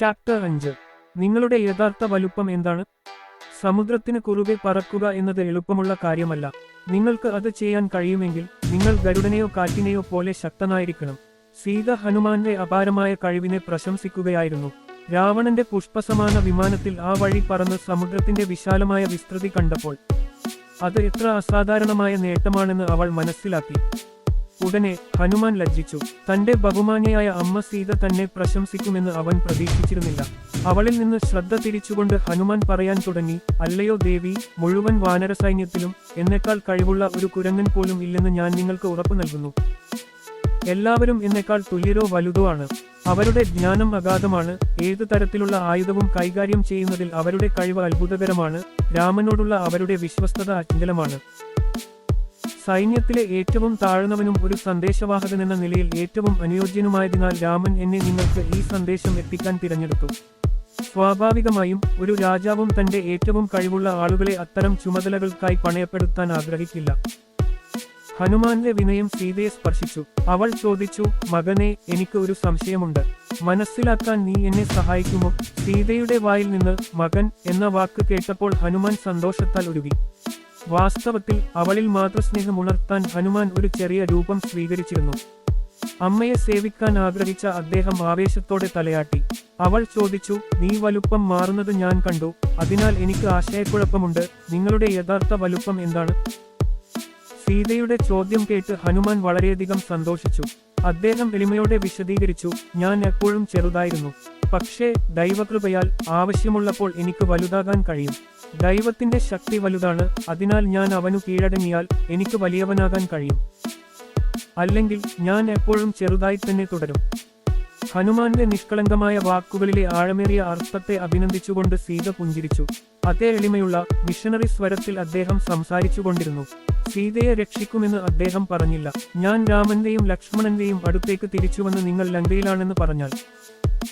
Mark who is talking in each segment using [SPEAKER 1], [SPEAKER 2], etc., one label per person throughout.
[SPEAKER 1] Chapter അഞ്ച്. നിങ്ങളുടെ യഥാർത്ഥ വലുപ്പം എന്താണ്? സമുദ്രത്തിന് കുറുകെ പറക്കുക എന്നത് എളുപ്പമുള്ള കാര്യമല്ല. നിങ്ങൾക്ക് അത് ചെയ്യാൻ കഴിയുമെങ്കിൽ നിങ്ങൾ ഗരുഡനെയോ കാറ്റിനെയോ പോലെ ശക്തനായിരിക്കണം. സീത ഹനുമാന്റെ അപാരമായ കഴിവിനെ പ്രശംസിക്കുകയായിരുന്നു. രാവണന്റെ പുഷ്പസമാന വിമാനത്തിൽ ആ വഴി പറന്ന് സമുദ്രത്തിന്റെ വിശാലമായ വിസ്തൃതി കണ്ടപ്പോൾ അത് എത്ര അസാധാരണമായ നേട്ടമാണെന്ന് അവൾ മനസ്സിലാക്കി. ഉടനെ ഹനുമാൻ ലജ്ജിച്ചു. തന്റെ ബഹുമാനിയായ അമ്മ സീത തന്നെ പ്രശംസിക്കുമെന്ന് അവൻ പ്രതീക്ഷിച്ചിരുന്നില്ല. അവളിൽ നിന്ന് ശ്രദ്ധ തിരിച്ചുകൊണ്ട് ഹനുമാൻ പറയാൻ തുടങ്ങി അല്ലയോ ദേവി മുഴുവൻ വാനര സൈന്യത്തിലും എന്നെക്കാൾ കഴിവുള്ള ഒരു കുരങ്ങൻ പോലും ഇല്ലെന്ന് ഞാൻ നിങ്ങൾക്ക് ഉറപ്പു നൽകുന്നു. എല്ലാവരും എന്നെക്കാൾ തുല്യരോ വലുതോ ആണ്. അവരുടെ ജ്ഞാനം അഗാധമാണ്. ഏതു തരത്തിലുള്ള ആയുധവും കൈകാര്യം ചെയ്യുന്നതിൽ അവരുടെ കഴിവ് അത്ഭുതകരമാണ്. രാമനോടുള്ള അവരുടെ വിശ്വസ്തത അചഞ്ചലമാണ് സൈന്യത്തിലെ ഏറ്റവും താഴ്ന്നവനും ഒരു സന്ദേശവാഹകൻ എന്ന നിലയിൽ ഏറ്റവും അനുയോജ്യനുമായതിനാൽ രാമൻ എന്നെ നിങ്ങൾക്ക് ഈ സന്ദേശം എത്തിക്കാൻ തിരഞ്ഞെടുത്തു. സ്വാഭാവികമായും ഒരു രാജാവും തന്റെ ഏറ്റവും കഴിവുള്ള ആളുകളെ അത്തരം ചുമതലകൾക്കായി പണയപ്പെടുത്താൻ ആഗ്രഹിക്കില്ല. ഹനുമാന്റെ വിനയം സീതയെ സ്പർശിച്ചു. അവൾ ചോദിച്ചു മകനെ എനിക്ക് ഒരു സംശയമുണ്ട്. മനസ്സിലാക്കാൻ നീ എന്നെ സഹായിക്കുമോ? സീതയുടെ വായിൽ നിന്ന് മകൻ എന്ന വാക്ക് കേട്ടപ്പോൾ ഹനുമാൻ സന്തോഷത്താൽ ഒരുങ്ങി വാസ്തവത്തിൽ അവളിൽ മാതൃസ്നേഹം ഉണർത്താൻ ഹനുമാൻ ഒരു ചെറിയ രൂപം സ്വീകരിച്ചിരുന്നു. അമ്മയെ സേവിക്കാൻ ആഗ്രഹിച്ച അദ്ദേഹം ആവേശത്തോടെ തലയാട്ടി. അവൾ ചോദിച്ചു നീ വലുപ്പം മാറുന്നത് ഞാൻ കണ്ടു. അതിനാൽ എനിക്ക് ആശയക്കുഴപ്പമുണ്ട്. നിങ്ങളുടെ യഥാർത്ഥ വലുപ്പം എന്താണ്? സീതയുടെ ചോദ്യം കേട്ട് ഹനുമാൻ വളരെയധികം സന്തോഷിച്ചു. അദ്ദേഹം എളിമയോടെ വിശദീകരിച്ചു ഞാൻ എപ്പോഴും ചെറുതായിരുന്നു. പക്ഷേ ദൈവകൃപയാൽ ആവശ്യമുള്ളപ്പോൾ എനിക്ക് വലുതാകാൻ കഴിയും. ദൈവത്തിന്റെ ശക്തി വലുതാണ് അതിനാൽ ഞാൻ അവനു കീഴടങ്ങിയാൽ എനിക്ക് വലിയവനാകാൻ കഴിയും. അല്ലെങ്കിൽ ഞാൻ എപ്പോഴും ചെറുതായി തന്നെ തുടരും. ഹനുമാന്റെ നിഷ്കളങ്കമായ വാക്കുകളിലെ ആഴമേറിയ അർത്ഥത്തെ അഭിനന്ദിച്ചുകൊണ്ട് സീത പുഞ്ചിരിച്ചു. അതേ എളിമയുള്ള മിഷണറി സ്വരത്തിൽ അദ്ദേഹം സംസാരിച്ചുകൊണ്ടിരുന്നു. സീതയെ രക്ഷിക്കുമെന്ന് അദ്ദേഹം പറഞ്ഞില്ല. ഞാൻ രാമന്റെയും ലക്ഷ്മണന്റെയും അടുത്തേക്ക് തിരിച്ചുവന്ന് നിങ്ങൾ ലങ്കയിലാണെന്ന് പറഞ്ഞാൽ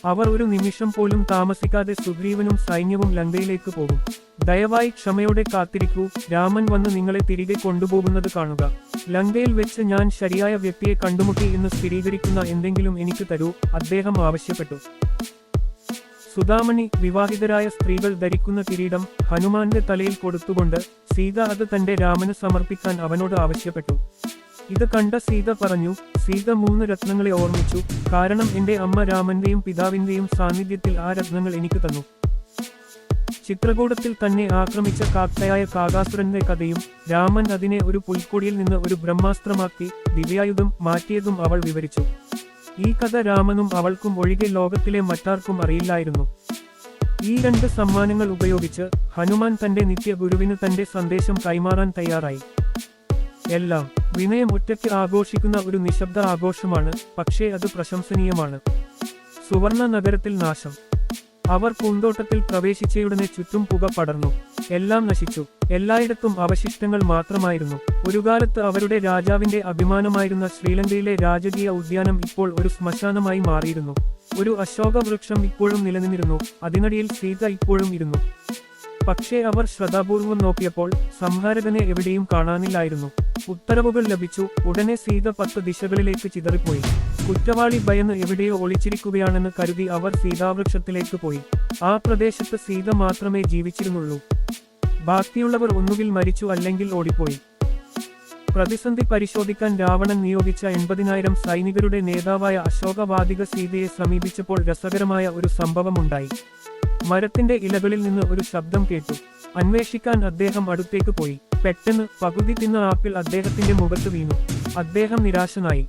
[SPEAKER 1] അവർ ഒരു നിമിഷം പോലും താമസിക്കാതെ സുഗ്രീവനും സൈന്യവും ലങ്കയിലേക്ക് പോകും. ദയവായി ക്ഷമയോടെ കാത്തിരിക്കൂ. രാമൻ വന്ന് നിങ്ങളെ തിരികെ കൊണ്ടുപോകുന്നത് കാണുക. ലങ്കയിൽ വെച്ച് ഞാൻ ശരിയായ വ്യക്തിയെ കണ്ടുമുട്ടി എന്ന് സ്ഥിരീകരിക്കുന്ന എന്തെങ്കിലും എനിക്ക് തരൂ അദ്ദേഹം ആവശ്യപ്പെട്ടു. സുധാമണി വിവാഹിതരായ സ്ത്രീകൾ ധരിക്കുന്ന കിരീടം ഹനുമാന്റെ തലയിൽ കൊടുത്തുകൊണ്ട് സീത അത് തന്റെ രാമന് സമർപ്പിക്കാൻ അവനോട് ആവശ്യപ്പെട്ടു. ഇത് കണ്ട സീത പറഞ്ഞു സീത മൂന്ന് രത്നങ്ങളെ ഓർമ്മിച്ചു. കാരണം എന്റെ അമ്മ രാമന്റെയും പിതാവിന്റെയും സാന്നിധ്യത്തിൽ ആ രത്നങ്ങൾ എനിക്ക് തന്നു. ചിത്രകൂടത്തിൽ തന്നെ ആക്രമിച്ച കാക്കയായ കാകാസുരന്റെ കഥയും രാമൻ അതിനെ ഒരു പുൽക്കൊടിയിൽ നിന്ന് ഒരു ബ്രഹ്മാസ്ത്രമാക്കി ദിവ്യായുധം മാറ്റിയതും അവൾ വിവരിച്ചു. ഈ കഥ രാമനും അവൾക്കും ഒഴികെ ലോകത്തിലെ മറ്റാർക്കും അറിയില്ലായിരുന്നു. ഈ രണ്ട് സമ്മാനങ്ങൾ ഉപയോഗിച്ച് ഹനുമാൻ തന്റെ നിത്യഗുരുവിന് തന്റെ സന്ദേശം കൈമാറാൻ തയ്യാറായി. എല്ലാം വിനയം ഒറ്റയ്ക്ക് ആഘോഷിക്കുന്ന ഒരു നിശബ്ദ ആഘോഷമാണ് പക്ഷേ അത് പ്രശംസനീയമാണ്. സുവർണ നഗരത്തിൽ നാശം. അവർ പൂന്തോട്ടത്തിൽ പ്രവേശിച്ചയുടനെ ചുറ്റും പുക പടർന്നു. എല്ലാം നശിച്ചു. എല്ലായിടത്തും അവശിഷ്ടങ്ങൾ മാത്രമായിരുന്നു. ഒരു കാലത്ത് അവരുടെ രാജാവിന്റെ അഭിമാനമായിരുന്ന ശ്രീലങ്കയിലെ രാജകീയ ഉദ്യാനം ഇപ്പോൾ ഒരു ശ്മശാനമായി മാറിയിരുന്നു. ഒരു അശോക വൃക്ഷം ഇപ്പോഴും നിലനിന്നിരുന്നു. അതിനടിയിൽ സീത ഇപ്പോഴും ഇരുന്നു. പക്ഷേ അവർ ശ്രദ്ധാപൂർവം നോക്കിയപ്പോൾ സംഹാരകനെ എവിടെയും കാണാനില്ലായിരുന്നു. ഉത്തരവുകൾ ലഭിച്ചു. ഉടനെ സീത പത്ത് ദിശകളിലേക്ക് ചിതറിപ്പോയി. കുറ്റവാളി ഭയന്ന് എവിടെയോ ഒളിച്ചിരിക്കുകയാണെന്ന് കരുതി അവർ സീതാവൃക്ഷത്തിലേക്ക് പോയി. ആ പ്രദേശത്ത് സീത മാത്രമേ ജീവിച്ചിരുന്നുള്ളൂ. ബാക്കിയുള്ളവർ ഒന്നുകിൽ മരിച്ചു അല്ലെങ്കിൽ ഓടിപ്പോയി. പ്രതിസന്ധി പരിശോധിക്കാൻ രാവണൻ നിയോഗിച്ച എൺപതിനായിരം സൈനികരുടെ നേതാവായ അശോകവാദിക സീതയെ സമീപിച്ചപ്പോൾ രസകരമായ ഒരു സംഭവമുണ്ടായി. മരത്തിന്റെ ഇലകളിൽ നിന്ന് ഒരു ശബ്ദം കേട്ടു. അന്വേഷിക്കാൻ അദ്ദേഹം അടുത്തേക്ക് പോയി. പെട്ടെന്ന് പകുതി തിന്ന ആപ്പിൾ അദ്ദേഹത്തിന്റെ മുഖത്ത് വീണു. അദ്ദേഹം നിരാശനായി.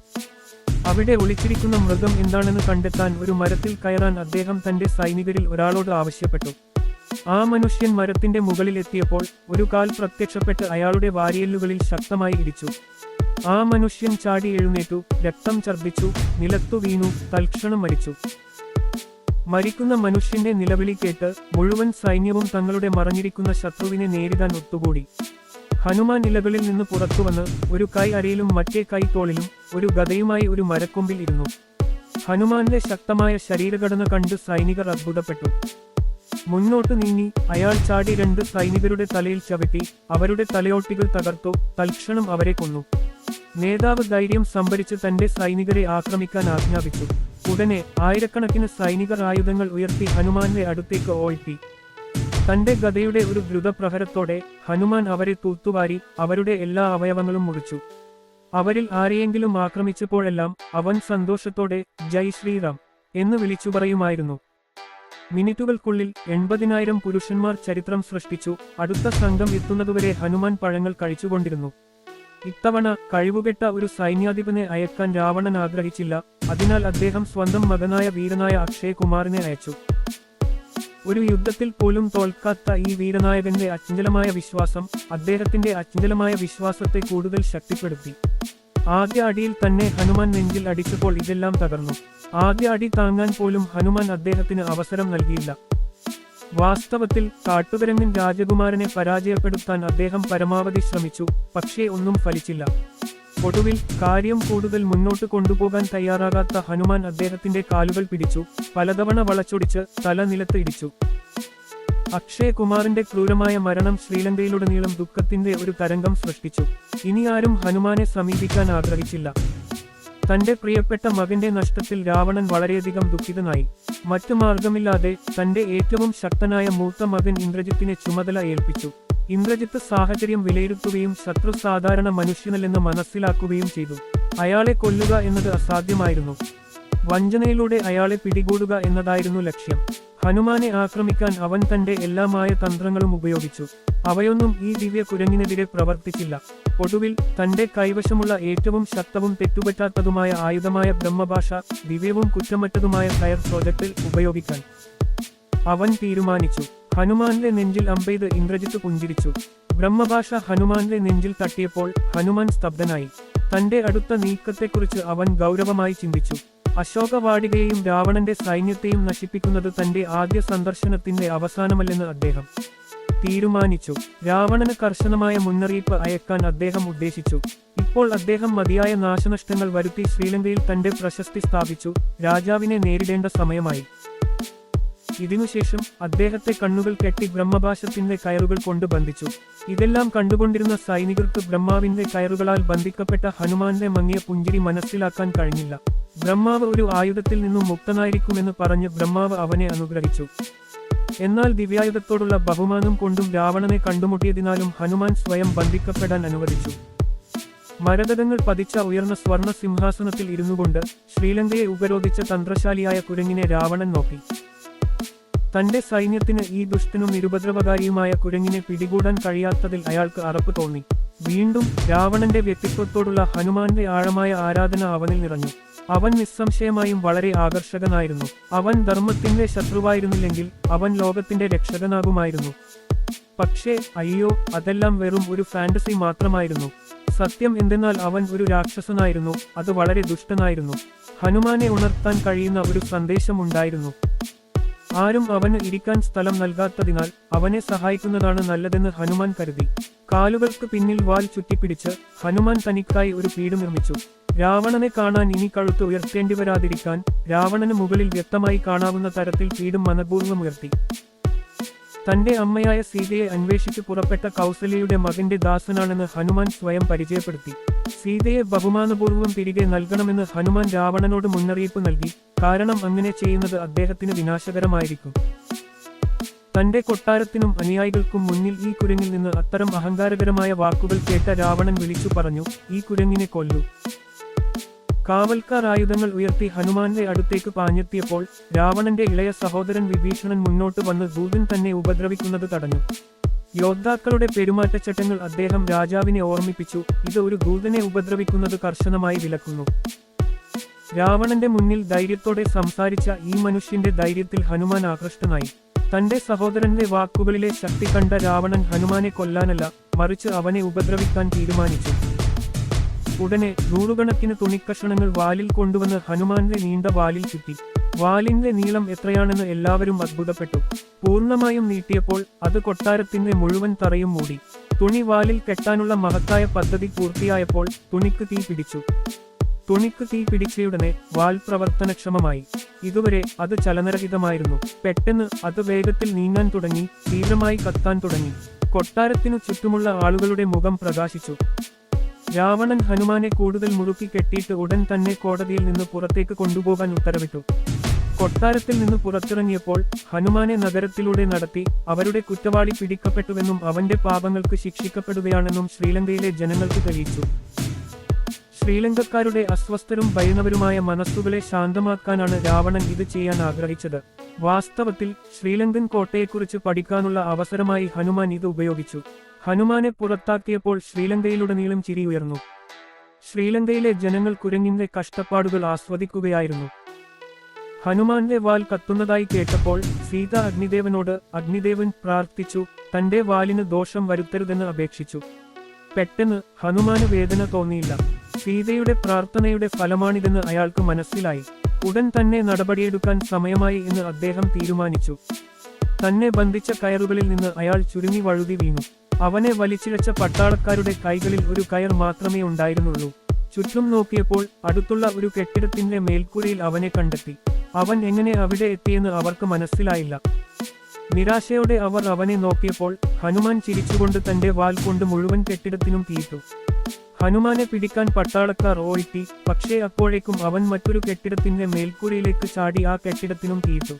[SPEAKER 1] അവിടെ ഒളിച്ചിരിക്കുന്ന മൃഗം എന്താണെന്ന് കണ്ടെത്താൻ ഒരു മരത്തിൽ കയറാൻ അദ്ദേഹം തന്റെ സൈനികരിൽ ഒരാളോട് ആവശ്യപ്പെട്ടു. ആ മനുഷ്യൻ മരത്തിന്റെ മുകളിൽ എത്തിയപ്പോൾ ഒരു കാൽ പ്രത്യക്ഷപ്പെട്ട് അയാളുടെ വാരിയല്ലുകളിൽ ശക്തമായി ഇടിച്ചു. ആ മനുഷ്യൻ ചാടി എഴുന്നേറ്റു രക്തം ഛർദ്ദിച്ചു നിലത്തു വീണു തൽക്ഷണം മരിച്ചു. മരിക്കുന്ന മനുഷ്യന്റെ നിലവിളി കേട്ട് മുഴുവൻ സൈന്യവും തങ്ങളുടെ മറഞ്ഞിരിക്കുന്ന ശത്രുവിനെ നേരിടാൻ ഒത്തുകൂടി. ഹനുമാൻ ഇലകളിൽ നിന്ന് പുറത്തുവന്ന് ഒരു കൈ അരയിലും മറ്റേ കൈ തോളിലും ഒരു ഗതയുമായി ഒരു മരക്കൊമ്പിൽ ഇരുന്നു. ഹനുമാന്റെ ശക്തമായ ശരീരഘടന കണ്ട് സൈനികർ അത്ഭുതപ്പെട്ടു. മുന്നോട്ട് നീങ്ങി അയാൾ ചാടി രണ്ട് സൈനികരുടെ തലയിൽ ചവിട്ടി അവരുടെ തലയോട്ടികൾ തകർത്തു തൽക്ഷണം അവരെ കൊന്നു. നേതാവ് ധൈര്യം സംഭരിച്ച് തന്റെ സൈനികരെ ആക്രമിക്കാൻ ആജ്ഞാപിച്ചു. ഉടനെ ആയിരക്കണക്കിന് സൈനികർ ആയുധങ്ങൾ ഉയർത്തി ഹനുമാന്റെ അടുത്തേക്ക് ഓഴ്ത്തി തന്റെ ഗതയുടെ ഒരു ദ്രുതപ്രഹരത്തോടെ ഹനുമാൻ അവരെ തൂത്തുവാരി അവരുടെ എല്ലാ അവയവങ്ങളും മുറിച്ചു. അവരിൽ ആരെയെങ്കിലും ആക്രമിച്ചപ്പോഴെല്ലാം അവൻ സന്തോഷത്തോടെ ജയ് ശ്രീറാം എന്ന് വിളിച്ചു പറയുമായിരുന്നു. മിനിറ്റുകൾക്കുള്ളിൽ എൺപതിനായിരം പുരുഷന്മാർ ചരിത്രം സൃഷ്ടിച്ചു. അടുത്ത സംഘം എത്തുന്നതുവരെ ഹനുമാൻ പഴങ്ങൾ കഴിച്ചുകൊണ്ടിരുന്നു. ഇത്തവണ കഴിവുകെട്ട ഒരു സൈന്യാധിപനെ അയക്കാൻ രാവണൻ ആഗ്രഹിച്ചില്ല. അതിനാൽ അദ്ദേഹം സ്വന്തം മകനായ വീരനായ അക്ഷയ് കുമാറിനെ അയച്ചു. ഒരു യുദ്ധത്തിൽ പോലും തോൽക്കാത്ത ഈ വീരനായകന്റെ അചഞ്ചലമായ വിശ്വാസം അദ്ദേഹത്തിന്റെ അചഞ്ചലമായ വിശ്വാസത്തെ കൂടുതൽ ശക്തിപ്പെടുത്തി. ആദ്യ അടിയിൽ തന്നെ ഹനുമാൻ നെഞ്ചിൽ അടിച്ചപ്പോൾ ഇതെല്ലാം തകർന്നു. ആദ്യ അടി താങ്ങാൻ പോലും ഹനുമാൻ അദ്ദേഹത്തിന് അവസരം നൽകിയില്ല. വാസ്തവത്തിൽ കാട്ടുതരങ്ങൻ രാജകുമാരനെ പരാജയപ്പെടുത്താൻ അദ്ദേഹം പരമാവധി ശ്രമിച്ചു പക്ഷേ ഒന്നും ഫലിച്ചില്ല. ഒടുവിൽ കാര്യം കൂടുതൽ മുന്നോട്ട് കൊണ്ടുപോകാൻ തയ്യാറാകാത്ത ഹനുമാൻ അദ്ദേഹത്തിന്റെ കാലുകൾ പിടിച്ചു പലതവണ വളച്ചൊടിച്ച് തല നിലത്ത് ഇടിച്ചു. അക്ഷയ് കുമാറിന്റെ ക്രൂരമായ മരണം ശ്രീലങ്കയിലുടനീളം ദുഃഖത്തിന്റെ ഒരു തരംഗം സൃഷ്ടിച്ചു. ഇനി ആരും ഹനുമാനെ സമീപിക്കാൻ ആഗ്രഹിച്ചില്ല. തന്റെ പ്രിയപ്പെട്ട മകന്റെ നഷ്ടത്തിൽ രാവണൻ വളരെയധികം ദുഃഖിതനായി. മറ്റു മാർഗമില്ലാതെ തന്റെ ഏറ്റവും ശക്തനായ മൂത്ത മകൻ ഇന്ദ്രജിത്തിനെ ചുമതല ഏൽപ്പിച്ചു. ഇന്ദ്രജിത്ത് സാഹചര്യം വിലയിരുത്തുകയും ശത്രു സാധാരണ മനുഷ്യനല്ലെന്ന് മനസ്സിലാക്കുകയും ചെയ്തു. അയാളെ കൊല്ലുക എന്നത് അസാധ്യമായിരുന്നു. വഞ്ചനയിലൂടെ അയാളെ പിടികൂടുക എന്നതായിരുന്നു ലക്ഷ്യം. ഹനുമാനെ ആക്രമിക്കാൻ അവൻ തന്റെ എല്ലാമായ തന്ത്രങ്ങളും ഉപയോഗിച്ചു. അവയൊന്നും ഈ ദിവ്യ കുരങ്ങിനെതിരെ പ്രവർത്തിച്ചില്ല. ഒടുവിൽ തന്റെ കൈവശമുള്ള ഏറ്റവും ശക്തവും തെറ്റുപറ്റാത്തതുമായ ആയുധമായ ബ്രഹ്മഭാഷ ദിവ്യവും കുറ്റമറ്റതുമായ കയർ പ്രോജക്റ്റിൽ ഉപയോഗിക്കാൻ അവൻ തീരുമാനിച്ചു. ഹനുമാന്റെ നെഞ്ചിൽ അമ്പെയ്ത് ഇന്ദ്രജിത്ത് പുഞ്ചിരിച്ചു. ബ്രഹ്മഭാഷ ഹനുമാന്റെ നെഞ്ചിൽ തട്ടിയപ്പോൾ ഹനുമാൻ സ്തബ്ധനായി. തന്റെ അടുത്ത നീക്കത്തെക്കുറിച്ച് അവൻ ഗൗരവമായി ചിന്തിച്ചു. അശോകവാടികയെയും രാവണന്റെ സൈന്യത്തെയും നശിപ്പിക്കുന്നത് തന്റെ ആദ്യ സന്ദർശനത്തിന്റെ അവസാനമല്ലെന്ന് അദ്ദേഹം തീരുമാനിച്ചു. രാവണന് കർശനമായ മുന്നറിയിപ്പ് അയക്കാൻ അദ്ദേഹം ഉദ്ദേശിച്ചു. ഇപ്പോൾ അദ്ദേഹം മതിയായ നാശനഷ്ടങ്ങൾ വരുത്തി ശ്രീലങ്കയിൽ തന്റെ പ്രശസ്തി സ്ഥാപിച്ചു. രാജാവിനെ നേരിടേണ്ട സമയമായി. ഇതിനുശേഷം അദ്ദേഹത്തെ കണ്ണുകൾ കെട്ടി ബ്രഹ്മഭാഷത്തിന്റെ കയറുകൾ കൊണ്ട് ബന്ധിച്ചു. ഇതെല്ലാം കണ്ടുകൊണ്ടിരുന്ന സൈനികർക്ക് ബ്രഹ്മാവിന്റെ കയറുകളാൽ ബന്ധിക്കപ്പെട്ട ഹനുമാന്റെ മങ്ങിയ പുഞ്ചിരി മനസ്സിലാക്കാൻ കഴിഞ്ഞില്ല. ബ്രഹ്മാവ് ഒരു ആയുധത്തിൽ നിന്നും മുക്തനായിരിക്കുമെന്ന് പറഞ്ഞ് ബ്രഹ്മാവ് അവനെ അനുഗ്രഹിച്ചു. എന്നാൽ ദിവ്യായുധത്തോടുള്ള ബഹുമാനം കൊണ്ടും രാവണനെ കണ്ടുമുട്ടിയതിനാലും ഹനുമാൻ സ്വയം ബന്ധിക്കപ്പെടാൻ അനുവദിച്ചു. മരതകങ്ങൾ പതിച്ച ഉയർന്ന സ്വർണ സിംഹാസനത്തിൽ ഇരുന്നുകൊണ്ട് ശ്രീലങ്കയെ ഉപരോധിച്ച തന്ത്രശാലിയായ കുരങ്ങിനെ രാവണൻ നോക്കി. തന്റെ സൈന്യത്തിന് ഈ ദുഷ്ടനും നിരുപദ്രവകാരിയുമായ കുരങ്ങിനെ പിടികൂടാൻ കഴിയാത്തതിൽ അയാൾക്ക് അറപ്പ് തോന്നി. വീണ്ടും രാവണന്റെ വ്യക്തിത്വത്തോടുള്ള ഹനുമാന്റെ ആഴമായ ആരാധന അവനിൽ നിറഞ്ഞു. അവൻ നിസ്സംശയമായും വളരെ ആകർഷകനായിരുന്നു. അവൻ ധർമ്മത്തിന്റെ ശത്രുവായിരുന്നില്ലെങ്കിൽ അവൻ ലോകത്തിന്റെ രക്ഷകനാകുമായിരുന്നു. പക്ഷേ അയ്യോ അതെല്ലാം വെറും ഒരു ഫാന്റസി മാത്രമായിരുന്നു. സത്യം എന്തെന്നാൽ അവൻ ഒരു രാക്ഷസനായിരുന്നു. അത് വളരെ ദുഷ്ടനായിരുന്നു. ഹനുമാനെ ഉണർത്താൻ കഴിയുന്ന ഒരു സന്ദേശമുണ്ടായിരുന്നു. ആരും അവന് ഇരിക്കാൻ സ്ഥലം നൽകാത്തതിനാൽ അവനെ സഹായിക്കുന്നതാണ് നല്ലതെന്ന് ഹനുമാൻ കരുതി. കാലുകൾക്ക് പിന്നിൽ വാൽ ചുറ്റിപ്പിടിച്ച് ഹനുമാൻ തനിക്കായി ഒരു പീട് നിർമ്മിച്ചു. രാവണനെ കാണാൻ ഇനി കഴുത്ത് ഉയർത്തേണ്ടി വരാതിരിക്കാൻ രാവണന് മുകളിൽ വ്യക്തമായി കാണാവുന്ന തരത്തിൽ പീടും മനപൂർവം ഉയർത്തി. തന്റെ അമ്മയായ സീതയെ അന്വേഷിച്ച് പുറപ്പെട്ട കൗസല്യയുടെ മകന്റെ ദാസനാണെന്ന് ഹനുമാൻ സ്വയം പരിചയപ്പെടുത്തി. സീതയെ ബഹുമാനപൂർവം തിരികെ നൽകണമെന്ന് ഹനുമാൻ രാവണനോട് മുന്നറിയിപ്പ് നൽകി. കാരണം അങ്ങനെ ചെയ്യുന്നത് അദ്ദേഹത്തിന് വിനാശകരമായിരിക്കും. തന്റെ കൊട്ടാരത്തിനും അനുയായികൾക്കും മുന്നിൽ ഈ കുരങ്ങിൽ നിന്ന് അത്തരം അഹങ്കാരകരമായ വാക്കുകൾ കേട്ട രാവണൻ വിളിച്ചു പറഞ്ഞു ഈ കുരങ്ങിനെ കൊല്ലൂ. കാവൽക്കാർ ആയുധങ്ങൾ ഉയർത്തി ഹനുമാന്റെ അടുത്തേക്ക് പാഞ്ഞെത്തിയപ്പോൾ രാവണന്റെ ഇളയ സഹോദരൻ വിഭീഷണൻ മുന്നോട്ട് വന്ന് ദൂതൻ തന്നെ ഉപദ്രവിക്കുന്നത് തടഞ്ഞു. യോദ്ധാക്കളുടെ പെരുമാറ്റച്ചട്ടങ്ങൾ അദ്ദേഹം രാജാവിനെ ഓർമ്മിപ്പിച്ചു. ഇത് ഒരു ദൂതനെ ഉപദ്രവിക്കുന്നത് കർശനമായി വിലക്കുന്നു. രാവണന്റെ മുന്നിൽ ധൈര്യത്തോടെ സംസാരിച്ച ഈ മനുഷ്യന്റെ ധൈര്യത്തിൽ ഹനുമാൻ ആകൃഷ്ടനായി. തന്റെ സഹോദരന്റെ വാക്കുകളിലെ ശക്തി കണ്ട രാവണൻ ഹനുമാനെ കൊല്ലാനല്ല മറിച്ച് അവനെ ഉപദ്രവിക്കാൻ തീരുമാനിച്ചു. ഉടനെ നൂറുകണക്കിന് തുണിക്കഷണങ്ങൾ വാലിൽ കൊണ്ടുവന്ന് ഹനുമാന്റെ നീണ്ട വാലിൽ ചുറ്റി. വാലിന്റെ നീളം എത്രയാണെന്ന് എല്ലാവരും അത്ഭുതപ്പെട്ടു. പൂർണമായും നീട്ടിയപ്പോൾ അത് കൊട്ടാരത്തിന്റെ മുഴുവൻ തറയും മൂടി. തുണി വാലിൽ കെട്ടാനുള്ള മഹത്തായ പദ്ധതി പൂർത്തിയായപ്പോൾ തുണിക്ക് തീ പിടിച്ചു. തുണിക്ക് തീ പിടിച്ചയുടനെ വാൽ പ്രവർത്തനക്ഷമമായി. ഇതുവരെ അത് ചലനരഹിതമായിരുന്നു. പെട്ടെന്ന് അത് വേഗത്തിൽ നീങ്ങാൻ തുടങ്ങി തീവ്രമായി കത്താൻ തുടങ്ങി. കൊട്ടാരത്തിനു ചുറ്റുമുള്ള ആളുകളുടെ മുഖം പ്രകാശിച്ചു. രാവണൻ ഹനുമാനെ കൂടുതൽ മുറുക്കി കെട്ടിയിട്ട് ഉടൻ തന്നെ കോടതിയിൽ നിന്ന് പുറത്തേക്ക് കൊണ്ടുപോകാൻ ഉത്തരവിട്ടു. കൊട്ടാരത്തിൽ നിന്ന് പുറത്തിറങ്ങിയപ്പോൾ ഹനുമാനെ നഗരത്തിലൂടെ നടത്തി അവരുടെ കുറ്റവാളി പിടിക്കപ്പെട്ടുവെന്നും അവന്റെ പാപങ്ങൾക്ക് ശിക്ഷിക്കപ്പെടുകയാണെന്നും ശ്രീലങ്കയിലെ ജനങ്ങൾക്ക് തെളിയിച്ചു. ശ്രീലങ്കക്കാരുടെ അസ്വസ്ഥരും ഭയന്നവരുമായ മനസ്സുകളെ ശാന്തമാക്കാനാണ് രാവണൻ ഇത് ചെയ്യാൻ ആഗ്രഹിച്ചത്. വാസ്തവത്തിൽ ശ്രീലങ്കൻ കോട്ടയെക്കുറിച്ച് പഠിക്കാനുള്ള അവസരമായി ഹനുമാൻ ഇത് ഉപയോഗിച്ചു. ഹനുമാനെ പുറത്താക്കിയപ്പോൾ ശ്രീലങ്കയിലുടനീളം ചിരി ഉയർന്നു. ശ്രീലങ്കയിലെ ജനങ്ങൾ കുരങ്ങിന്റെ കഷ്ടപ്പാടുകൾ ആസ്വദിക്കുകയായിരുന്നു. ഹനുമാന്റെ വാൽ കത്തുന്നതായി കേട്ടപ്പോൾ സീത അഗ്നിദേവനോട് അഗ്നിദേവൻ പ്രാർത്ഥിച്ചു തന്റെ വാലിന് ദോഷം വരുത്തരുതെന്ന് അപേക്ഷിച്ചു. പെട്ടെന്ന് ഹനുമാന് വേദന തോന്നിയില്ല. സീതയുടെ പ്രാർത്ഥനയുടെ ഫലമാണിതെന്ന് അയാൾക്ക് മനസ്സിലായി. ഉടൻ തന്നെ നടപടിയെടുക്കാൻ സമയമായി എന്ന് അദ്ദേഹം തീരുമാനിച്ചു. തന്നെ ബന്ധിച്ച കയറുകളിൽ നിന്ന് അയാൾ ചുരുങ്ങി വഴുതി വീണു. അവനെ വലിച്ചിഴച്ച പട്ടാളക്കാരുടെ കൈകളിൽ ഒരു കയർ മാത്രമേ ഉണ്ടായിരുന്നുള്ളൂ. ചുറ്റും നോക്കിയപ്പോൾ അടുത്തുള്ള ഒരു കെട്ടിടത്തിന്റെ മേൽക്കൂരയിൽ അവനെ കണ്ടെത്തി. അവൻ എങ്ങനെ അവിടെ എത്തിയെന്ന് അവർക്ക് മനസ്സിലായില്ല. നിരാശയോടെ അവർ അവനെ നോക്കിയപ്പോൾ ഹനുമാൻ ചിരിച്ചുകൊണ്ട് തന്റെ വാൽ കൊണ്ട് മുഴുവൻ കെട്ടിടത്തിനും തീയിട്ടു ഹനുമാനെ പിടിക്കാൻ പട്ടാളക്കാർ ഓയിട്ടി പക്ഷേ അപ്പോഴേക്കും അവൻ മറ്റൊരു കെട്ടിടത്തിന്റെ മേൽക്കൂരയിലേക്ക് ചാടി ആ കെട്ടിടത്തിനും തീർത്തു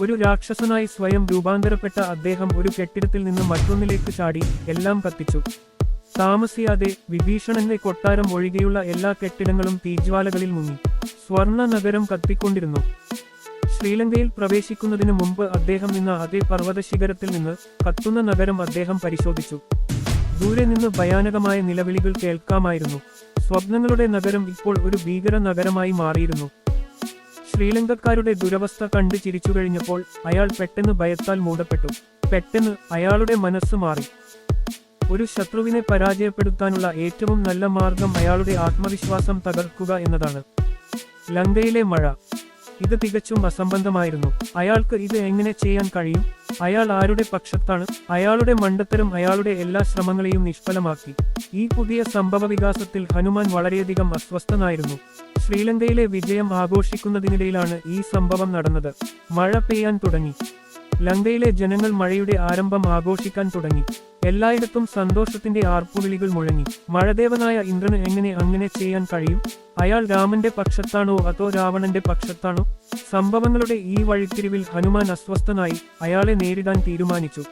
[SPEAKER 1] ഒരു രാക്ഷസനായി സ്വയം രൂപാന്തരപ്പെട്ട അദ്ദേഹം ഒരു കെട്ടിടത്തിൽ നിന്ന് മറ്റൊന്നിലേക്ക് ചാടി എല്ലാം കത്തിച്ചു. താമസിയാതെ വിഭീഷണന്റെ കൊട്ടാരം ഒഴികെയുള്ള എല്ലാ കെട്ടിടങ്ങളും തീജ്വാലകളിൽ മുങ്ങി. സ്വർണ നഗരം കത്തിക്കൊണ്ടിരുന്നു. ശ്രീലങ്കയിൽ പ്രവേശിക്കുന്നതിന് മുമ്പ് അദ്ദേഹം നിന്ന അതേ പർവത ശിഖരത്തിൽ നിന്ന് കത്തുന്ന നഗരം അദ്ദേഹം പരിശോധിച്ചു. ദൂരെ നിന്ന് ഭയാനകമായ നിലവിളികൾ കേൾക്കാമായിരുന്നു. സ്വപ്നങ്ങളുടെ നഗരം ഇപ്പോൾ ഒരു ഭീകര നഗരമായി മാറിയിരുന്നു. ശ്രീലങ്കക്കാരുടെ ദുരവസ്ഥ കണ്ട് ചിരിച്ചു കഴിഞ്ഞപ്പോൾ അയാൾ പെട്ടെന്ന് ഭയത്താൽ മൂടപ്പെട്ടു. പെട്ടെന്ന് അയാളുടെ മനസ്സ് മാറി. ഒരു ശത്രുവിനെ പരാജയപ്പെടുത്താനുള്ള ഏറ്റവും നല്ല മാർഗം അയാളുടെ ആത്മവിശ്വാസം തകർക്കുക എന്നതാണ്. ലങ്കയിലെ മഴ. ഇത് തികച്ചും അസംബന്ധമായിരുന്നു. അയാൾക്ക് ഇത് എങ്ങനെ ചെയ്യാൻ കഴിയും? അയാൾ ആരുടെ പക്ഷത്താണ്? അയാളുടെ മണ്ടത്തരം അയാളുടെ എല്ലാ ശ്രമങ്ങളെയും നിഷ്ഫലമാക്കി. ഈ പുതിയ സംഭവ വികാസത്തിൽ ഹനുമാൻ വളരെയധികം അസ്വസ്ഥനായിരുന്നു. ശ്രീലങ്കയിലെ വിജയം ആഘോഷിക്കുന്നതിനിടയിലാണ് ഈ സംഭവം നടന്നത്. മഴ പെയ്യാൻ തുടങ്ങി. ലങ്കയിലെ ജനങ്ങൾ മഴയുടെ ആരംഭം ആഘോഷിക്കാൻ തുടങ്ങി. എല്ലായിടത്തും സന്തോഷത്തിന്റെ ആർപ്പുവിളികൾ മുഴങ്ങി. മഴദേവനായ ഇന്ദ്രന് എങ്ങനെ അങ്ങനെ ചെയ്യാൻ കഴിയും? അയാൾ രാമന്റെ പക്ഷത്താണോ അതോ രാവണന്റെ പക്ഷത്താണോ? സംഭവങ്ങളുടെ ഈ വഴിത്തിരിവിൽ ഹനുമാൻ അസ്വസ്ഥനായി അയാളെ നേരിടാൻ തീരുമാനിച്ചു.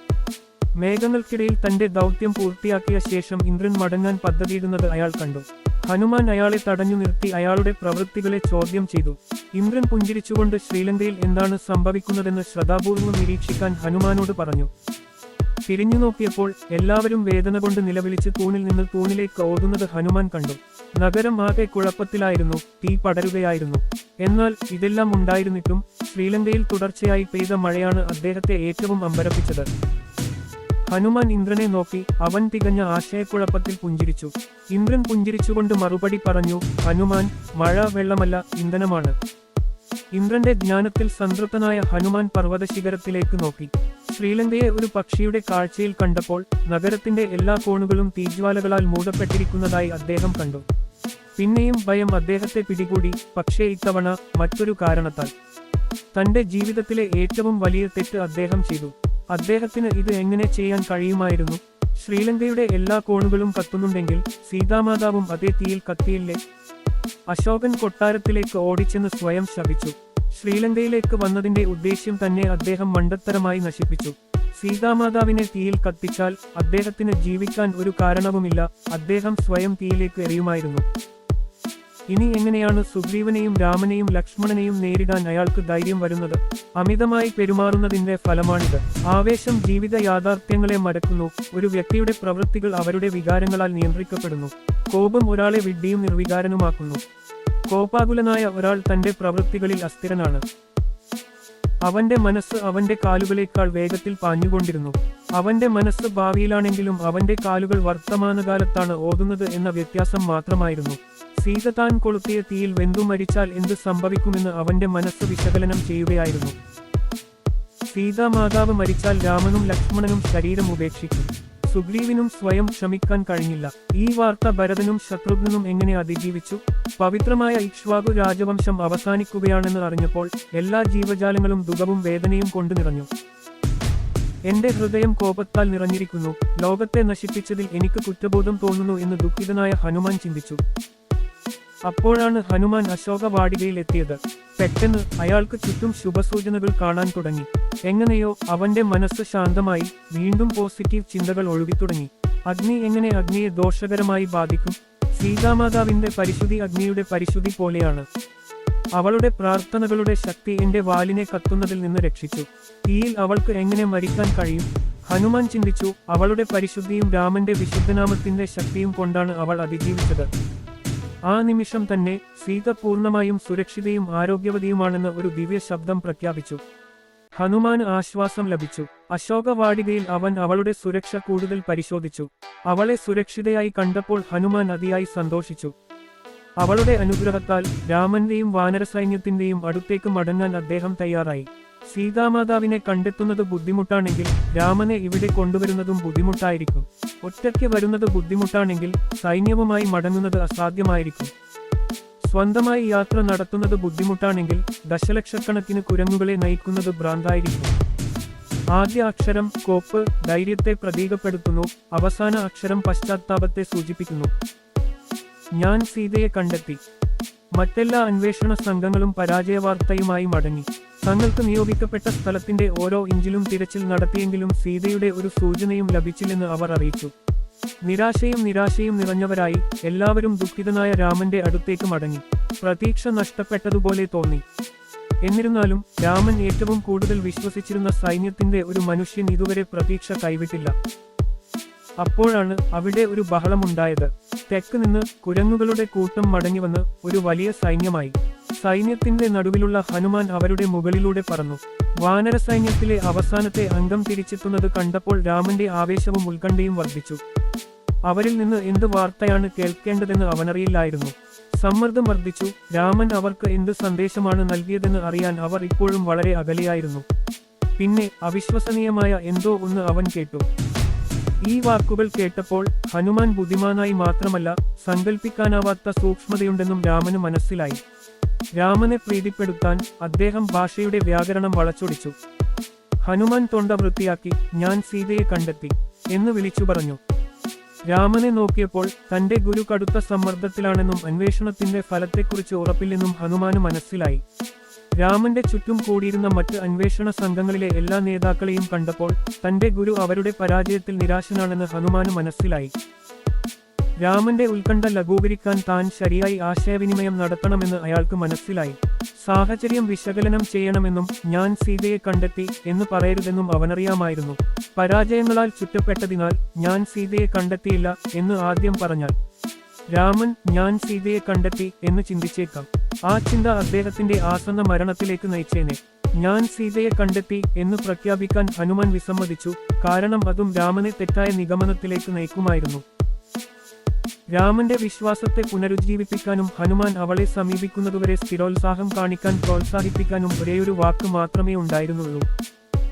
[SPEAKER 1] മേഘങ്ങൾക്കിടയിൽ തന്റെ ദൗത്യം പൂർത്തിയാക്കിയ ശേഷം ഇന്ദ്രൻ മടങ്ങാൻ പദ്ധതിയിടുന്നത് അയാൾ കണ്ടു. ഹനുമാൻ അയാളെ തടഞ്ഞു നിർത്തി അയാളുടെ പ്രവൃത്തികളെ ചോദ്യം ചെയ്തു. ഇന്ദ്രൻ പുഞ്ചിരിച്ചുകൊണ്ട് ശ്രീലങ്കയിൽ എന്താണ് സംഭവിക്കുന്നതെന്ന് ശ്രദ്ധാപൂർവം നിരീക്ഷിക്കാൻ ഹനുമാനോട് പറഞ്ഞു. തിരിഞ്ഞു നോക്കിയപ്പോൾ എല്ലാവരും വേദന കൊണ്ട് നിലവിളിച്ച് തൂണിൽ നിന്ന് തൂണിലേക്ക് ഓതുന്നത് ഹനുമാൻ കണ്ടു. നഗരം ആകെ കുഴപ്പത്തിലായിരുന്നു തീ പടരുകയായിരുന്നു. എന്നാൽ ഇതെല്ലാം ഉണ്ടായിരുന്നിട്ടും ശ്രീലങ്കയിൽ തുടർച്ചയായി പെയ്ത മഴയാണ് അദ്ദേഹത്തെ ഏറ്റവും അമ്പരപ്പിച്ചത്. ഹനുമാൻ ഇന്ദ്രനെ നോക്കി അവൻ തികഞ്ഞ ആശയക്കുഴപ്പത്തിൽ പുഞ്ചിരിച്ചു. ഇന്ദ്രൻ പുഞ്ചിരിച്ചുകൊണ്ട് മറുപടി പറഞ്ഞു ഹനുമാൻ മഴ വെള്ളമല്ല ഇന്ധനമാണ് ഇന്ദ്രന്റെ ജ്ഞാനത്തിൽ സംതൃപ്തനായ ഹനുമാൻ പർവതശിഖരത്തിലേക്ക് നോക്കി. ശ്രീലങ്കയെ ഒരു പക്ഷിയുടെ കാഴ്ചയിൽ കണ്ടപ്പോൾ നഗരത്തിന്റെ എല്ലാ കോണുകളും തീജ്വാലകളാൽ മൂടപ്പെട്ടിരിക്കുന്നതായി അദ്ദേഹം കണ്ടു. പിന്നെയും ഭയം അദ്ദേഹത്തെ പിടികൂടി പക്ഷേ ഇത്തവണ മറ്റൊരു കാരണത്താൽ. തന്റെ ജീവിതത്തിലെ ഏറ്റവും വലിയ തെറ്റ് അദ്ദേഹം ചെയ്തു. അദ്ദേഹത്തിന് ഇത് എങ്ങനെ ചെയ്യാൻ കഴിയുമായിരുന്നു? ശ്രീലങ്കയുടെ എല്ലാ കോണുകളും കത്തുന്നുണ്ടെങ്കിൽ സീതാമാതാവും അതേ തീയിൽ കത്തിയില്ലേ? അശോകൻ കൊട്ടാരത്തിലേക്ക് ഓടിച്ചെന്ന് സ്വയം ശപിച്ചു. ശ്രീലങ്കയിലേക്ക് വന്നതിന്റെ ഉദ്ദേശ്യം തന്നെ അദ്ദേഹം മണ്ടത്തരമായി നശിപ്പിച്ചു. സീതാമാതാവിനെ തീയിൽ കത്തിച്ചാൽ അദ്ദേഹത്തിന് ജീവിക്കാൻ ഒരു കാരണവുമില്ല. അദ്ദേഹം സ്വയം തീയിലേക്ക് എറിയുമായിരുന്നു. ഇനി എങ്ങനെയാണ് സുഗ്രീവനെയും രാമനെയും ലക്ഷ്മണനെയും നേരിടാൻ അയാൾക്ക് ധൈര്യം വരുന്നത്? അമിതമായി പെരുമാറുന്നതിന്റെ ഫലമാണിത്. ആവേശം ജീവിത യാഥാർത്ഥ്യങ്ങളെ മടക്കുന്നു. ഒരു വ്യക്തിയുടെ പ്രവൃത്തികൾ അവരുടെ വികാരങ്ങളാൽ നിയന്ത്രിക്കപ്പെടുന്നു. കോപം ഒരാളെ വിഡ്ഢിയും നിർവികാരനുമാക്കുന്നു. കോപാകുലനായ ഒരാൾ തന്റെ പ്രവൃത്തികളിൽ അസ്ഥിരനാണ്. അവന്റെ മനസ്സ് അവന്റെ കാലുകളേക്കാൾ വേഗത്തിൽ പാഞ്ഞുകൊണ്ടിരുന്നു. അവന്റെ മനസ്സ് ഭാവിയിലാണെങ്കിലും അവന്റെ കാലുകൾ വർത്തമാനകാലത്താണ് ഓതുന്നത് എന്ന വ്യത്യാസം മാത്രമായിരുന്നു. സീത താൻ കൊളുത്തിയ തീയിൽ വെന്തു മരിച്ചാൽ എന്ത് സംഭവിക്കുമെന്ന് അവന്റെ മനസ്സ് വിശകലനം ചെയ്യുകയായിരുന്നു. സീതാമാതാവ് മരിച്ചാൽ രാമനും ലക്ഷ്മണനും ശരീരം ഉപേക്ഷിക്കും. സുഗ്രീവിനും സ്വയം ക്ഷമിക്കാൻ കഴിഞ്ഞില്ല. ഈ വാർത്ത ഭരതനും ശത്രുഘ്നും എങ്ങനെ അതിജീവിച്ചു? പവിത്രമായ ഇക്ഷ്വാകു രാജവംശം അവസാനിക്കുകയാണെന്ന് അറിഞ്ഞപ്പോൾ എല്ലാ ജീവജാലങ്ങളും ദുഃഖവും വേദനയും കൊണ്ടു നിറഞ്ഞു. എന്റെ ഹൃദയം കോപത്താൽ നിറഞ്ഞിരിക്കുന്നു. ലോകത്തെ നശിപ്പിച്ചതിൽ എനിക്ക് കുറ്റബോധം തോന്നുന്നു എന്ന് ദുഃഖിതനായ ഹനുമാൻ ചിന്തിച്ചു. അപ്പോഴാണ് ഹനുമാൻ അശോക വാടികയിലെത്തിയത് പെട്ടെന്ന് അയാൾക്ക് ചുറ്റും ശുഭസൂചനകൾ കാണാൻ തുടങ്ങി. എങ്ങനെയോ അവന്റെ മനസ്സ് ശാന്തമായി വീണ്ടും പോസിറ്റീവ് ചിന്തകൾ ഒഴുകിത്തുടങ്ങി അഗ്നി എങ്ങനെ അഗ്നിയെ ദോഷകരമായി ബാധിക്കും? സീതാമാതാവിന്റെ പരിശുദ്ധി അഗ്നിയുടെ പരിശുദ്ധി പോലെയാണ്. അവളുടെ പ്രാർത്ഥനകളുടെ ശക്തി എന്റെ വാലിനെ കത്തുന്നതിൽ നിന്ന് രക്ഷിച്ചു. തീയിൽ അവൾക്ക് എങ്ങനെ മരിക്കാൻ കഴിയും? ഹനുമാൻ ചിന്തിച്ചു അവളുടെ പരിശുദ്ധിയും രാമന്റെ വിശുദ്ധനാമത്തിന്റെ ശക്തിയും കൊണ്ടാണ് അവൾ അതിജീവിച്ചത്. ആ നിമിഷം തന്നെ സീത പൂർണമായും സുരക്ഷിതയും ആരോഗ്യവതിയുമാണെന്ന് ഒരു ദിവ്യ ശബ്ദം പ്രഖ്യാപിച്ചു. ഹനുമാന് ആശ്വാസം ലഭിച്ചു. അശോകവാടികയിൽ അവൻ അവളുടെ സുരക്ഷ കൂടുതൽ പരിശോധിച്ചു. അവളെ സുരക്ഷിതയായി കണ്ടപ്പോൾ ഹനുമാൻ അതിയായി സന്തോഷിച്ചു. അവളുടെ അനുഗ്രഹത്താൽ രാമന്റെയും വാനരസൈന്യത്തിന്റെയും അടുത്തേക്ക് മടങ്ങാൻ അദ്ദേഹം തയ്യാറായി. സീതാമാതാവിനെ കണ്ടെത്തുന്നത് ബുദ്ധിമുട്ടാണെങ്കിൽ രാമനെ ഇവിടെ കൊണ്ടുവരുന്നതും ബുദ്ധിമുട്ടായിരിക്കും. ഒറ്റയ്ക്ക് വരുന്നത് ബുദ്ധിമുട്ടാണെങ്കിൽ സൈന്യവുമായി മടങ്ങുന്നത് അസാധ്യമായിരിക്കും. സ്വന്തമായി യാത്ര നടത്തുന്നത് ബുദ്ധിമുട്ടാണെങ്കിൽ ദശലക്ഷക്കണക്കിന് കുരങ്ങുകളെ നയിക്കുന്നത് ഭ്രാന്തായിരിക്കും. ആദ്യ അക്ഷരം കോപ്പ് ധൈര്യത്തെ പ്രതീകപ്പെടുത്തുന്നു അവസാന അക്ഷരം പശ്ചാത്താപത്തെ സൂചിപ്പിക്കുന്നു. ഞാൻ സീതയെ കണ്ടെത്തി. മറ്റെല്ലാ അന്വേഷണ സംഘങ്ങളും പരാജയ വാർത്തയുമായി മടങ്ങി. തങ്ങൾക്ക് നിയോഗിക്കപ്പെട്ട സ്ഥലത്തിന്റെ ഓരോ ഇഞ്ചിലും തിരച്ചിൽ നടത്തിയെങ്കിലും സീതയുടെ ഒരു സൂചനയും ലഭിച്ചില്ലെന്ന് അവർ അറിയിച്ചു. നിരാശയും നിരാശയും നിറഞ്ഞവരായി എല്ലാവരും ദുഃഖിതനായ രാമന്റെ അടുത്തേക്ക് മടങ്ങി. പ്രതീക്ഷ നഷ്ടപ്പെട്ടതുപോലെ തോന്നി. എന്നിരുന്നാലും രാമൻ ഏറ്റവും കൂടുതൽ വിശ്വസിച്ചിരുന്ന സൈന്യത്തിന്റെ ഒരു മനുഷ്യൻ ഇതുവരെ പ്രതീക്ഷ കൈവിട്ടില്ല. അപ്പോഴാണ് അവിടെ ഒരു ബഹളമുണ്ടായത്. തെക്ക് നിന്ന് കുരങ്ങുകളുടെ കൂട്ടം മടങ്ങിവന്ന് ഒരു വലിയ സൈന്യമായി. സൈന്യത്തിന്റെ നടുവിലുള്ള ഹനുമാൻ അവരുടെ മുകളിലൂടെ പറന്നു. വാനര സൈന്യത്തിലെ അവസാനത്തെ അംഗം തിരിച്ചെത്തുന്നത് കണ്ടപ്പോൾ രാമന്റെ ആവേശവും ഉത്കണ്ഠയും വർദ്ധിച്ചു. അവരിൽ നിന്ന് എന്ത് വാർത്തയാണ് കേൾക്കേണ്ടതെന്ന് അവനറിയില്ലായിരുന്നു. സമ്മർദ്ദം വർദ്ധിച്ചു. രാമൻ അവർക്ക് എന്ത് സന്ദേശമാണ് നൽകിയതെന്ന് അറിയാൻ അവർ ഇപ്പോഴും വളരെ അകലെയായിരുന്നു. പിന്നെ അവിശ്വസനീയമായ എന്തോ ഒന്ന് അവൻ കേട്ടു. ഈ വാക്കുകൾ കേട്ടപ്പോൾ ഹനുമാൻ ബുദ്ധിമാനായി മാത്രമല്ല സങ്കല്പിക്കാനാവാത്ത സൂക്ഷ്മതയുണ്ടെന്നും രാമന് മനസ്സിലായി. രാമനെ പ്രീതിപ്പെടുത്താൻ അദ്ദേഹം ഭാഷയുടെ വ്യാകരണം വളച്ചൊടിച്ചു. ഹനുമാൻ തൊണ്ട വൃത്തിയാക്കി ഞാൻ സീതയെ കണ്ടെത്തി എന്ന് വിളിച്ചു പറഞ്ഞു. രാമനെ നോക്കിയപ്പോൾ തന്റെ ഗുരു കടുത്ത സമ്മർദ്ദത്തിലാണെന്നും അന്വേഷണത്തിന്റെ ഫലത്തെക്കുറിച്ച് ഉറപ്പില്ലെന്നും ഹനുമാന് മനസ്സിലായി. രാമന്റെ ചുറ്റും കൂടിയിരുന്ന മറ്റ് അന്വേഷണ സംഘങ്ങളിലെ എല്ലാ നേതാക്കളെയും കണ്ടപ്പോൾ തന്റെ ഗുരു അവരുടെ പരാജയത്തിൽ നിരാശനാണെന്ന് ഹനുമാന് മനസ്സിലായി. രാമന്റെ ഉത്കണ്ഠ ലഘൂകരിക്കാൻ താൻ ശരിയായി ആശയവിനിമയം നടത്തണമെന്ന് അയാൾക്ക് മനസ്സിലായി. സാഹചര്യം വിശകലനം ചെയ്യണമെന്നും ഞാൻ സീതയെ കണ്ടെത്തി എന്ന് പറയരുതെന്നും അവനറിയാമായിരുന്നു. പരാജയങ്ങളാൽ ചുറ്റപ്പെട്ടതിനാൽ ഞാൻ സീതയെ കണ്ടെത്തിയില്ല എന്ന് ആദ്യം പറഞ്ഞാൽ രാമൻ ഞാൻ സീതയെ കണ്ടെത്തി എന്ന് ചിന്തിച്ചേക്കാം. ആ ചിന്ത അദ്ദേഹത്തിന്റെ ആസന്ന മരണത്തിലേക്ക് നയിച്ചേനെ. ഞാൻ സീതയെ കണ്ടെത്തി എന്ന് പ്രഖ്യാപിക്കാൻ ഹനുമാൻ വിസമ്മതിച്ചു. കാരണം അതും രാമനെ തെറ്റായ നിഗമനത്തിലേക്ക് നയിക്കുമായിരുന്നു. രാമന്റെ വിശ്വാസത്തെ പുനരുജ്ജീവിപ്പിക്കാനും ഹനുമാൻ അവളെ സമീപിക്കുന്നതുവരെ സ്ഥിരോത്സാഹം കാണിക്കാൻ പ്രോത്സാഹിപ്പിക്കാനും ഒരേയൊരു വാക്ക് മാത്രമേ ഉണ്ടായിരുന്നുള്ളൂ.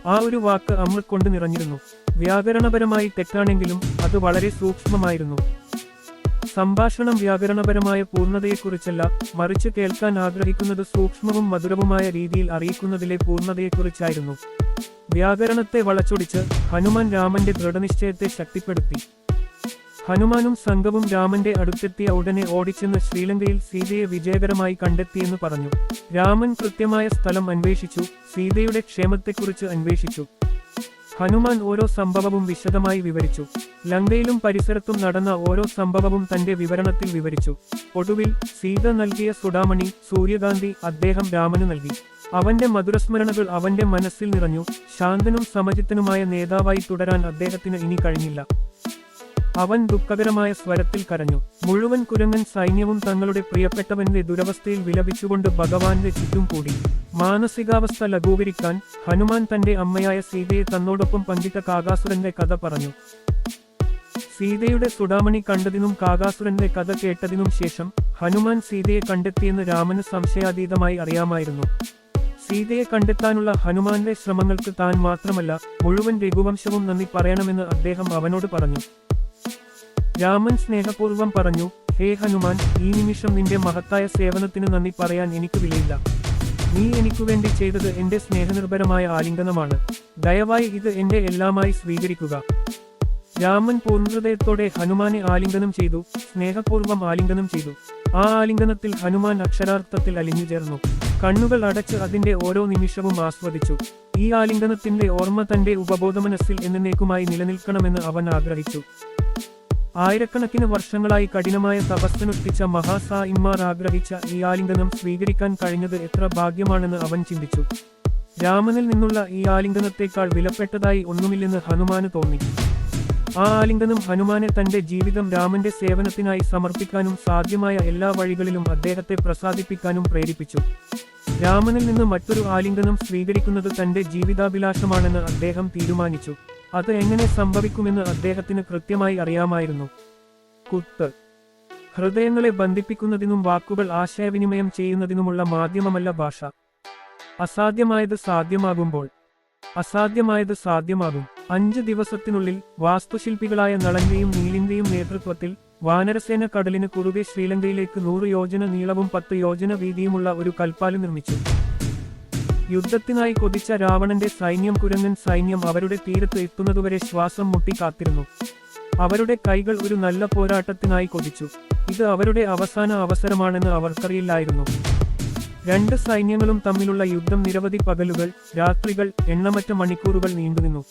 [SPEAKER 1] ആ ഒരു വാക്ക് അമൃത് കൊണ്ട് നിറഞ്ഞിരുന്നു. വ്യാകരണപരമായി തെറ്റാണെങ്കിലും അത് വളരെ സൂക്ഷ്മമായിരുന്നു. സംഭാഷണം വ്യാകരണപരമായ പൂർണതയെക്കുറിച്ചല്ല മറിച്ച് കേൾക്കാൻ ആഗ്രഹിക്കുന്നത് സൂക്ഷ്മവും മധുരവുമായ രീതിയിൽ അറിയിക്കുന്നതിലെ പൂർണതയെക്കുറിച്ചായിരുന്നു. വ്യാകരണത്തെ വളച്ചൊടിച്ച് ഹനുമാൻ രാമന്റെ ദൃഢനിശ്ചയത്തെ ശക്തിപ്പെടുത്തി. ഹനുമാനും സംഘവും രാമന്റെ അടുത്തെത്തിയ ഉടനെ ഓടിച്ചെന്ന് ശ്രീലങ്കയിൽ സീതയെ വിജയകരമായി കണ്ടെത്തിയെന്ന് പറഞ്ഞു. രാമൻ കൃത്യമായ സ്ഥലം അന്വേഷിച്ചു സീതയുടെ ക്ഷേമത്തെക്കുറിച്ച് അന്വേഷിച്ചു. ഹനുമാൻ ഓരോ സംഭവവും വിശദമായി വിവരിച്ചു. ലങ്കയിലും പരിസരത്തും നടന്ന ഓരോ സംഭവവും തന്റെ വിവരണത്തിൽ വിവരിച്ചു. ഒടുവിൽ സീത നൽകിയ സുഡാമണി സൂര്യകാന്തി അദ്ദേഹം രാമന് നൽകി. അവന്റെ മധുരസ്മരണകൾ അവന്റെ മനസ്സിൽ നിറഞ്ഞു. ശാന്തനും സമചിത്തനുമായ നേതാവായി തുടരാൻ അദ്ദേഹത്തിന് ഇനി കഴിഞ്ഞില്ല. അവൻ ദുഃഖകരമായ സ്വരത്തിൽ കരഞ്ഞു. മുഴുവൻ കുരങ്ങൻ സൈന്യവും തങ്ങളുടെ പ്രിയപ്പെട്ടവന്റെ ദുരവസ്ഥയിൽ വിലപിച്ചുകൊണ്ട് ഭഗവാന്റെ ചുറ്റും കൂടി. മാനസികാവസ്ഥ ലഘൂകരിക്കാൻ ഹനുമാൻ തന്റെ അമ്മയായ സീതയെ തന്നോടൊപ്പം പങ്കിട്ട കാകാസുരന്റെ കഥ പറഞ്ഞു. സീതയുടെ സുഡാമണി കണ്ടതിനും കാകാസുരന്റെ കഥ കേട്ടതിനും ശേഷം ഹനുമാൻ സീതയെ കണ്ടെത്തിയെന്ന് രാമന് സംശയാതീതമായി അറിയാമായിരുന്നു. സീതയെ കണ്ടെത്താനുള്ള ഹനുമാന്റെ ശ്രമങ്ങൾക്ക് താൻ മാത്രമല്ല മുഴുവൻ രഘുവംശവും നന്ദി പറയണമെന്ന് അദ്ദേഹം അവനോട് പറഞ്ഞു. രാമൻ സ്നേഹപൂർവം പറഞ്ഞു ഹേ ഹനുമാൻ ഈ നിമിഷം നിന്റെ മഹത്തായ സേവനത്തിന് നന്ദി പറയാൻ എനിക്ക് വിലയില്ല. നീ എനിക്കുവേണ്ടി ചെയ്തത് എന്റെ സ്നേഹനിർഭരമായ ആലിംഗനമാണ്. ദയവായി ഇത് എന്റെ എല്ലാമായി സ്വീകരിക്കുക. രാമൻ പൂർണഹൃദയത്തോടെ ഹനുമാനെ ആലിംഗനം ചെയ്തു സ്നേഹപൂർവം ആലിംഗനം ചെയ്തു. ആ ആലിംഗനത്തിൽ ഹനുമാൻ അക്ഷരാർത്ഥത്തിൽ അലിഞ്ഞു ചേർന്നു. കണ്ണുകൾ അടച്ച് അതിന്റെ ഓരോ നിമിഷവും ആസ്വദിച്ചു. ഈ ആലിംഗനത്തിന്റെ ഓർമ്മ തന്റെ ഉപബോധമനസ്സിൽ എന്നേക്കുമായി നിലനിൽക്കണമെന്ന് അവൻ ആഗ്രഹിച്ചു. ആയിരക്കണക്കിന് വർഷങ്ങളായി കഠിനമായ തപസ്സനുഷ്ഠിച്ച മഹാസായിന്മാർ ആഗ്രഹിച്ച ഈ ആലിംഗനം സ്വീകരിക്കാൻ കഴിഞ്ഞത് എത്ര ഭാഗ്യമാണെന്ന് അവൻ ചിന്തിച്ചു. രാമനിൽ നിന്നുള്ള ഈ ആലിംഗനത്തേക്കാൾ വിലപ്പെട്ടതായി ഒന്നുമില്ലെന്ന് ഹനുമാന് തോന്നി. ആ ആലിംഗനം ഹനുമാനെ തന്റെ ജീവിതം രാമന്റെ സേവനത്തിനായി സമർപ്പിക്കാനും സാധ്യമായ എല്ലാ വഴികളിലും അദ്ദേഹത്തെ പ്രസാദിപ്പിക്കാനും പ്രേരിപ്പിച്ചു. രാമനിൽ നിന്ന് മറ്റൊരു ആലിംഗനം സ്വീകരിക്കുന്നത് തന്റെ ജീവിതാഭിലാഷമാണെന്ന് അദ്ദേഹം തീരുമാനിച്ചു. അത് എങ്ങനെ സംഭവിക്കുമെന്ന് അദ്ദേഹത്തിന് കൃത്യമായി അറിയാമായിരുന്നു. കുത്ത്. ഹൃദയങ്ങളെ ബന്ധിപ്പിക്കുന്നതിനും വാക്കുകൾ ആശയവിനിമയം ചെയ്യുന്നതിനുമുള്ള മാധ്യമമല്ല ഭാഷ. അസാധ്യമായത് സാധ്യമാകുമ്പോൾ. അസാധ്യമായത് സാധ്യമാകും. അഞ്ച് ദിവസത്തിനുള്ളിൽ വാസ്തുശില്പികളായ നളന്റെയും നീലിന്റെയും നേതൃത്വത്തിൽ വാനരസേന കടലിന് കുറുകെ ശ്രീലങ്കയിലേക്ക് നൂറ് യോജന നീളവും പത്ത് യോജന വീതിയുമുള്ള ഒരു കൽപ്പാൽ നിർമ്മിച്ചു. യുദ്ധത്തിനായി കൊതിച്ച രാവണന്റെ സൈന്യം കുരങ്ങൻ സൈന്യം അവരുടെ തീരത്ത് എത്തുന്നതുവരെ ശ്വാസം മുട്ടി കാത്തിരുന്നു അവരുടെ കൈകൾ ഒരു നല്ല പോരാട്ടത്തിനായി കൊതിച്ചു. ഇത് അവരുടെ അവസാന അവസരമാണെന്ന് അവർക്കറിയില്ലായിരുന്നു. രണ്ട് സൈന്യങ്ങളും തമ്മിലുള്ള യുദ്ധം നിരവധി പകലുകൾ രാത്രികൾ എണ്ണമറ്റ മണിക്കൂറുകൾ നീണ്ടുനിന്നു.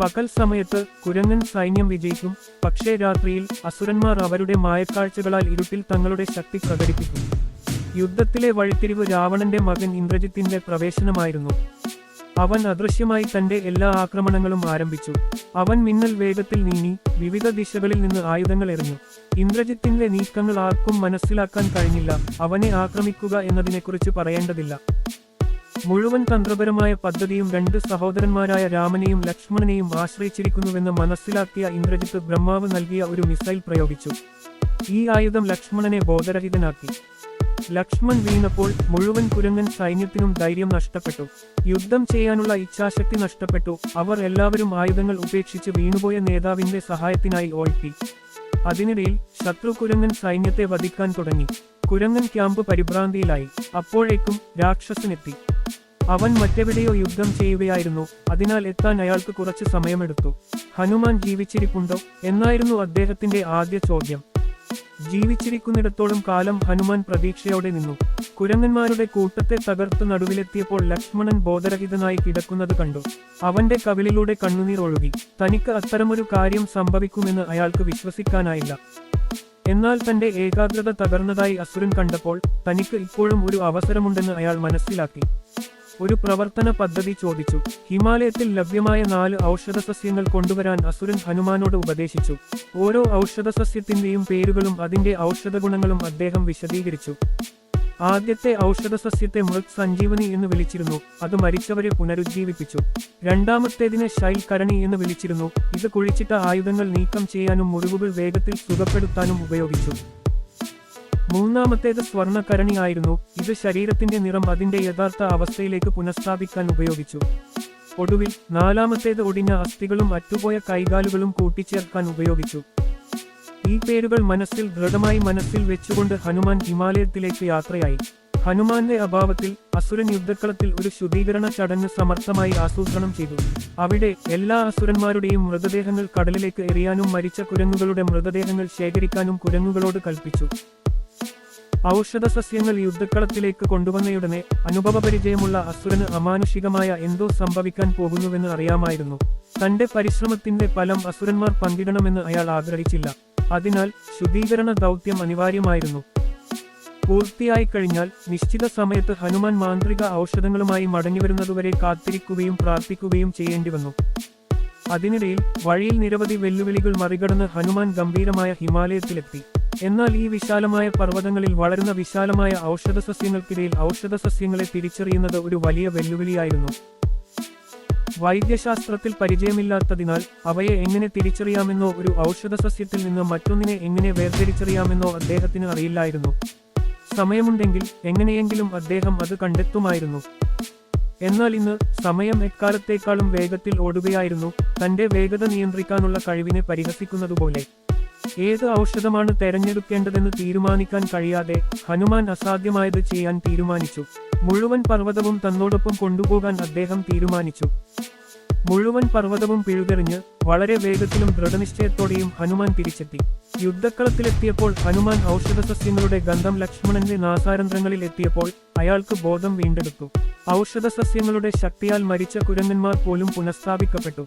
[SPEAKER 1] പകൽ സമയത്ത് കുരങ്ങൻ സൈന്യം വിജയിക്കും പക്ഷേ രാത്രിയിൽ അസുരന്മാർ അവരുടെ മായക്കാഴ്ചകളാൽ ഇരുട്ടിൽ തങ്ങളുടെ ശക്തി പ്രകടിപ്പിക്കും. യുദ്ധത്തിലെ വഴിത്തിരിവ് രാവണന്റെ മകൻ ഇന്ദ്രജിത്തിന്റെ പ്രവേശനമായിരുന്നു. അവൻ അദൃശ്യമായി തന്റെ എല്ലാ ആക്രമണങ്ങളും ആരംഭിച്ചു. അവൻ മിന്നൽ വേഗത്തിൽ നീങ്ങി വിവിധ ദിശകളിൽ നിന്ന് ആയുധങ്ങൾ എറിഞ്ഞു. ഇന്ദ്രജിത്തിന്റെ നീക്കങ്ങൾ ആർക്കും മനസ്സിലാക്കാൻ കഴിഞ്ഞില്ല. അവനെ ആക്രമിക്കുക എന്നതിനെക്കുറിച്ച് പറയേണ്ടതില്ല. മുഴുവൻ തന്ത്രപരമായ പദ്ധതിയും രണ്ട് സഹോദരന്മാരായ രാമനെയും ലക്ഷ്മണനെയും ആശ്രയിച്ചിരിക്കുന്നുവെന്ന് മനസ്സിലാക്കിയ ഇന്ദ്രജിത്ത് ബ്രഹ്മാവ് നൽകിയ ഒരു മിസൈൽ പ്രയോഗിച്ചു. ഈ ആയുധം ലക്ഷ്മണനെ ബോധരഹിതനാക്കി. ലക്ഷ്മൺ വീണപ്പോൾ മുഴുവൻ കുരങ്ങൻ സൈന്യത്തിനും ധൈര്യം നഷ്ടപ്പെട്ടു. യുദ്ധം ചെയ്യാനുള്ള ഇച്ഛാശക്തി നഷ്ടപ്പെട്ടു. അവർ എല്ലാവരും ആയുധങ്ങൾ ഉപേക്ഷിച്ച് വീണുപോയ നേതാവിന്റെ സഹായത്തിനായി ഓഴ്ത്തി അതിനിടയിൽ ശത്രു കുരങ്ങൻ സൈന്യത്തെ വധിക്കാൻ തുടങ്ങി. കുരങ്ങൻ ക്യാമ്പ് പരിഭ്രാന്തിയിലായി. അപ്പോഴേക്കും രാക്ഷസനെത്തി. അവൻ മറ്റെവിടെയോ യുദ്ധം ചെയ്യുകയായിരുന്നു. അതിനാൽ എത്താൻ അയാൾക്ക് കുറച്ച് സമയമെടുത്തു. ഹനുമാൻ ജീവിച്ചിരിപ്പുണ്ടോ? എന്നായിരുന്നു അദ്ദേഹത്തിന്റെ ആദ്യ ചോദ്യം. ജീവിച്ചിരിക്കുന്നിടത്തോളം കാലം ഹനുമാൻ പ്രതീക്ഷയോടെ നിന്നു. കുരങ്ങന്മാരുടെ കൂട്ടത്തെ തകർത്ത് നടുവിലെത്തിയപ്പോൾ ലക്ഷ്മണൻ ബോധരഹിതനായി കിടക്കുന്നത് കണ്ടു. അവന്റെ കവിളിലൂടെ കണ്ണുനീർ ഒഴുകി. തനിക്ക് അത്തരമൊരു കാര്യം സംഭവിക്കുമെന്ന് അയാൾക്ക് വിശ്വസിക്കാനായില്ല. എന്നാൽ തന്റെ ഏകാഗ്രത തകർന്നതായി അസുരൻ കണ്ടപ്പോൾ തനിക്ക് ഇപ്പോഴും ഒരു അവസരമുണ്ടെന്ന് അയാൾ മനസ്സിലാക്കി. ഒരു പ്രവർത്തന പദ്ധതി ചോദിച്ചു. ഹിമാലയത്തിൽ ലഭ്യമായ നാല് ഔഷധസസ്യങ്ങൾ കൊണ്ടുവരാൻ അസുരൻ ഹനുമാനോട് ഉപദേശിച്ചു. ഓരോ ഔഷധസസ്യത്തിന്റെയും പേരുകളും അതിന്റെ ഔഷധഗുണങ്ങളും അദ്ദേഹം വിശദീകരിച്ചു. ആദ്യത്തെ ഔഷധസസ്യത്തെ മൃത് സഞ്ജീവനി എന്ന് വിളിച്ചിരുന്നു. അത് മരിച്ചവരെ പുനരുജ്ജീവിപ്പിച്ചു. രണ്ടാമത്തേതിനെ ശൈൽ കരണി എന്ന് വിളിച്ചിരുന്നു. ഇത് കുഴിച്ചിട്ട ആയുധങ്ങൾ നീക്കം ചെയ്യാനും മുറിവുകൾ വേഗത്തിൽ സുഖപ്പെടുത്താനും ഉപയോഗിച്ചു. മൂന്നാമത്തേത് സ്വർണക്കരണിയായിരുന്നു ഇത് ശരീരത്തിന്റെ നിറം അതിന്റെ യഥാർത്ഥ അവസ്ഥയിലേക്ക് പുനഃസ്ഥാപിക്കാൻ ഉപയോഗിച്ചു. ഒടുവിൽ നാലാമത്തേത് ഒടിഞ്ഞ അസ്ഥികളും അറ്റുപോയ കൈകാലുകളും കൂട്ടിച്ചേർക്കാൻ ഉപയോഗിച്ചു. ഈ പേരുകൾ മനസ്സിൽ ദൃഢമായി മനസ്സിൽ വെച്ചുകൊണ്ട് ഹനുമാൻ ഹിമാലയത്തിലേക്ക് യാത്രയായി. ഹനുമാന്റെ അഭാവത്തിൽ അസുരൻ യുദ്ധക്കളത്തിൽ ഒരു ശുദ്ധീകരണ ചടങ്ങ് സമർത്ഥമായി ആസൂത്രണം ചെയ്തു. അവിടെ എല്ലാ അസുരന്മാരുടെയും മൃതദേഹങ്ങൾ കടലിലേക്ക് എറിയാനും മരിച്ച കുരങ്ങുകളുടെ മൃതദേഹങ്ങൾ ശേഖരിക്കാനും കുരങ്ങുകളോട് കൽപ്പിച്ചു. ഔഷധസസ്യങ്ങൾ യുദ്ധക്കളത്തിലേക്ക് കൊണ്ടുവന്നയുടനെ അനുഭവപരിചയമുള്ള അസുരന് അമാനുഷികമായ എന്തോ സംഭവിക്കാൻ പോകുന്നുവെന്ന് അറിയാമായിരുന്നു. തന്റെ പരിശ്രമത്തിന്റെ ഫലം അസുരന്മാർ പങ്കിടണമെന്ന് അയാൾ ആഗ്രഹിച്ചില്ല. അതിനാൽ ശുദ്ധീകരണ ദൗത്യം അനിവാര്യമായിരുന്നു. പൂർത്തിയായി കഴിഞ്ഞാൽ നിശ്ചിത സമയത്ത് ഹനുമാൻ മാന്ത്രിക ഔഷധങ്ങളുമായി മടങ്ങിവരുന്നതുവരെ കാത്തിരിക്കുകയും പ്രാർത്ഥിക്കുകയും ചെയ്യേണ്ടി വന്നു. അതിനിടയിൽ വഴിയിൽ നിരവധി വെല്ലുവിളികൾ മറികടന്ന് ഹനുമാൻ ഗംഭീരമായ ഹിമാലയത്തിലെത്തി. എന്നാൽ ഈ വിശാലമായ പർവതങ്ങളിൽ വളരുന്ന വിശാലമായ ഔഷധസസ്യങ്ങൾക്കിടയിൽ ഔഷധസസ്യങ്ങളെ തിരിച്ചറിയുന്നത് ഒരു വലിയ വെല്ലുവിളിയായിരുന്നു. വൈദ്യശാസ്ത്രത്തിൽ പരിചയമില്ലാത്തതിനാൽ അവയെ എങ്ങനെ തിരിച്ചറിയാമെന്നോ ഒരു ഔഷധസസ്യത്തിൽ നിന്ന് മറ്റൊന്നിനെ എങ്ങനെ വേർതിരിച്ചറിയാമെന്നോ അദ്ദേഹത്തിന് അറിയില്ലായിരുന്നു. സമയമുണ്ടെങ്കിൽ എങ്ങനെയെങ്കിലും അദ്ദേഹം അത് കണ്ടെത്തുമായിരുന്നു. എന്നാൽ ഇന്ന് സമയം എക്കാലത്തേക്കാളും വേഗത്തിൽ ഓടുകയായിരുന്നു തന്റെ വേഗത നിയന്ത്രിക്കാനുള്ള കഴിവിനെ പരിഹസിക്കുന്നതുപോലെ. ഏത് ഔഷധമാണ് തെരഞ്ഞെടുക്കേണ്ടതെന്ന് തീരുമാനിക്കാൻ കഴിയാതെ ഹനുമാൻ അസാധ്യമായത് ചെയ്യാൻ തീരുമാനിച്ചു. മുഴുവൻ പർവതവും തന്നോടൊപ്പം കൊണ്ടുപോകാൻ അദ്ദേഹം തീരുമാനിച്ചു. മുഴുവൻ പർവതവും പിഴുതെറിഞ്ഞ് വളരെ വേഗത്തിലും ദൃഢനിശ്ചയത്തോടെയും ഹനുമാൻ തിരിച്ചെത്തി. യുദ്ധക്കളത്തിലെത്തിയപ്പോൾ ഹനുമാൻ ഔഷധസസ്യങ്ങളുടെ ഗന്ധം ലക്ഷ്മണന്റെ നാസാരന്ധ്രങ്ങളിൽ എത്തിയപ്പോൾ അയാൾക്ക് ബോധം വീണ്ടെടുത്തു. ഔഷധസസ്യങ്ങളുടെ ശക്തിയാൽ മരിച്ച കുരങ്ങന്മാർ പോലും പുനഃസ്ഥാപിക്കപ്പെട്ടു.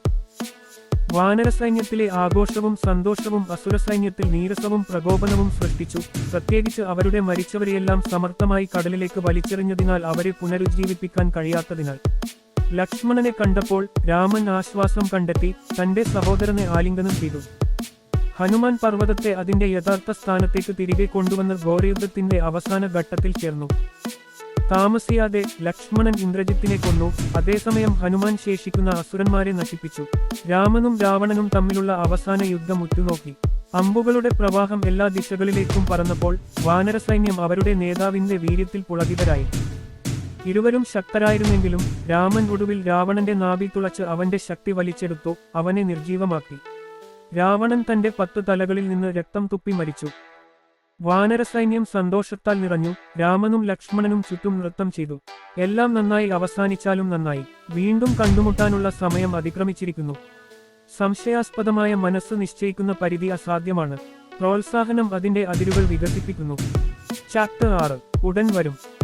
[SPEAKER 1] വാനരസൈന്യത്തിലെ ആഘോഷവും സന്തോഷവും അസുരസൈന്യത്തിൽ നീരസവും പ്രകോപനവും സൃഷ്ടിച്ചു. പ്രത്യേകിച്ച് അവരുടെ മരിച്ചവരെയെല്ലാം സമർത്ഥമായി കടലിലേക്ക് വലിച്ചെറിഞ്ഞതിനാൽ അവരെ പുനരുജ്ജീവിപ്പിക്കാൻ കഴിയാത്തതിനാൽ. ലക്ഷ്മണനെ കണ്ടപ്പോൾ രാമൻ ആശ്വാസം കണ്ടെത്തി തന്റെ സഹോദരനെ ആലിംഗനം ചെയ്തു. ഹനുമാൻ പർവതത്തെ അതിന്റെ യഥാർത്ഥ സ്ഥാനത്തേക്ക് തിരികെ കൊണ്ടുവന്ന് ഘോരയുദ്ധത്തിന്റെ അവസാന ഘട്ടത്തിൽ ചേർന്നു. താമസിയാതെ ലക്ഷ്മണൻ ഇന്ദ്രജിത്തിനെ കൊന്നു. അതേസമയം ഹനുമാൻ ശേഷിക്കുന്ന അസുരന്മാരെ നശിപ്പിച്ചു. രാമനും രാവണനും തമ്മിലുള്ള അവസാന യുദ്ധം ഉറ്റുനോക്കി. അമ്പുകളുടെ പ്രവാഹം എല്ലാ ദിശകളിലേക്കും പറന്നപ്പോൾ വാനരസൈന്യം അവരുടെ നേതാവിന്റെ വീര്യത്തിൽ പുളകിതരായി. ഇരുവരും ശക്തരായിരുന്നെങ്കിലും രാമൻ ഒടുവിൽ രാവണന്റെ നാഭി തുളച്ച് അവന്റെ ശക്തി വലിച്ചെടുത്തു. അവനെ നിർജീവമാക്കി രാവണൻ തന്റെ പത്ത് തലകളിൽ നിന്ന് രക്തം തുപ്പി മരിച്ചു. വാനരസൈന്യം സന്തോഷത്താൽ നിറഞ്ഞു രാമനും ലക്ഷ്മണനും ചുറ്റും നൃത്തം ചെയ്തു. എല്ലാം നന്നായി അവസാനിച്ചാലും നന്നായി. വീണ്ടും കണ്ടുമുട്ടാനുള്ള സമയം അതിക്രമിച്ചിരിക്കുന്നു. സംശയാസ്പദമായ മനസ്സ് നിശ്ചയിക്കുന്ന പരിധി അസാധ്യമാണ്. പ്രോത്സാഹനം അതിന്റെ അതിരുകൾ വികസിപ്പിക്കുന്നു. ചാപ്റ്റർ ആറ്. ഉടൻ വരും.